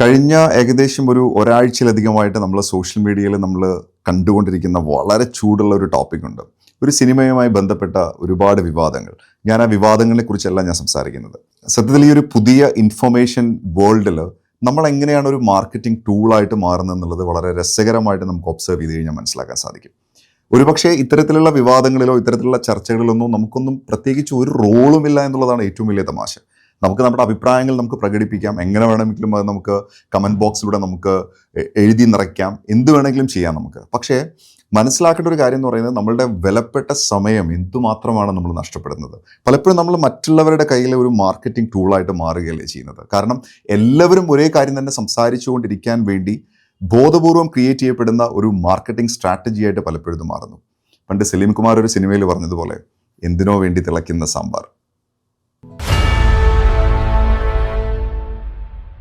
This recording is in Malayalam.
കഴിഞ്ഞ ഏകദേശം ഒരു ഒരാഴ്ചയിലധികമായിട്ട് നമ്മൾ സോഷ്യൽ മീഡിയയിൽ നമ്മൾ കണ്ടുകൊണ്ടിരിക്കുന്ന വളരെ ചൂടുള്ള ഒരു ടോപ്പിക് ഉണ്ട്. ഒരു സിനിമയുമായി ബന്ധപ്പെട്ട ഒരുപാട് വിവാദങ്ങൾ. ഞാൻ ആ വിവാദങ്ങളെ കുറിച്ചല്ല ഞാൻ സംസാരിക്കുന്നത്. സത്യത്തിൽ ഈ ഒരു പുതിയ ഇൻഫർമേഷൻ വേൾഡിൽ നമ്മൾ എങ്ങനെയാണ് ഒരു മാർക്കറ്റിംഗ് ടൂളായിട്ട് മാറുന്നത് എന്നുള്ളത് വളരെ രസകരമായിട്ട് നമുക്ക് ഒബ്സർവ് ചെയ്ത് കഴിഞ്ഞാൽ മനസ്സിലാക്കാൻ സാധിക്കും. ഒരുപക്ഷേ ഇത്തരത്തിലുള്ള വിവാദങ്ങളിലോ ഇത്തരത്തിലുള്ള ചർച്ചകളിലൊന്നും നമുക്കൊന്നും പ്രത്യേകിച്ച് ഒരു റോളുമില്ല എന്നുള്ളതാണ് ഏറ്റവും വലിയ തമാശ. നമുക്ക് നമ്മുടെ അഭിപ്രായങ്ങൾ നമുക്ക് പ്രകടിപ്പിക്കാം. എങ്ങനെ വേണമെങ്കിലും അത് നമുക്ക് കമന്റ് ബോക്സിലൂടെ നമുക്ക് എഴുതി നിറയ്ക്കാം. എന്ത് വേണമെങ്കിലും ചെയ്യാം നമുക്ക്. പക്ഷേ മനസ്സിലാക്കേണ്ട ഒരു കാര്യം എന്ന് പറയുന്നത് നമ്മളുടെ വിലപ്പെട്ട സമയം എന്തുമാത്രമാണ് നമ്മൾ നഷ്ടപ്പെടുന്നത്? പലപ്പോഴും നമ്മൾ മറ്റുള്ളവരുടെ കയ്യിലെ ഒരു മാർക്കറ്റിംഗ് ടൂളായിട്ട് മാറുകയല്ലേ ചെയ്യുന്നത്. കാരണം എല്ലാവരും ഒരേ കാര്യം തന്നെ സംസാരിച്ചുകൊണ്ടിരിക്കാൻ വേണ്ടി ബോധപൂർവം ക്രിയേറ്റ് ചെയ്യപ്പെടുന്ന ഒരു മാർക്കറ്റിംഗ് സ്ട്രാറ്റജിയായിട്ട് പലപ്പോഴും മാറുന്നു. പണ്ട് സലീം കുമാർ ഒരു സിനിമയിൽ പറഞ്ഞതുപോലെ എന്തിനോ വേണ്ടി തിളയ്ക്കുന്ന സാമ്പാർ.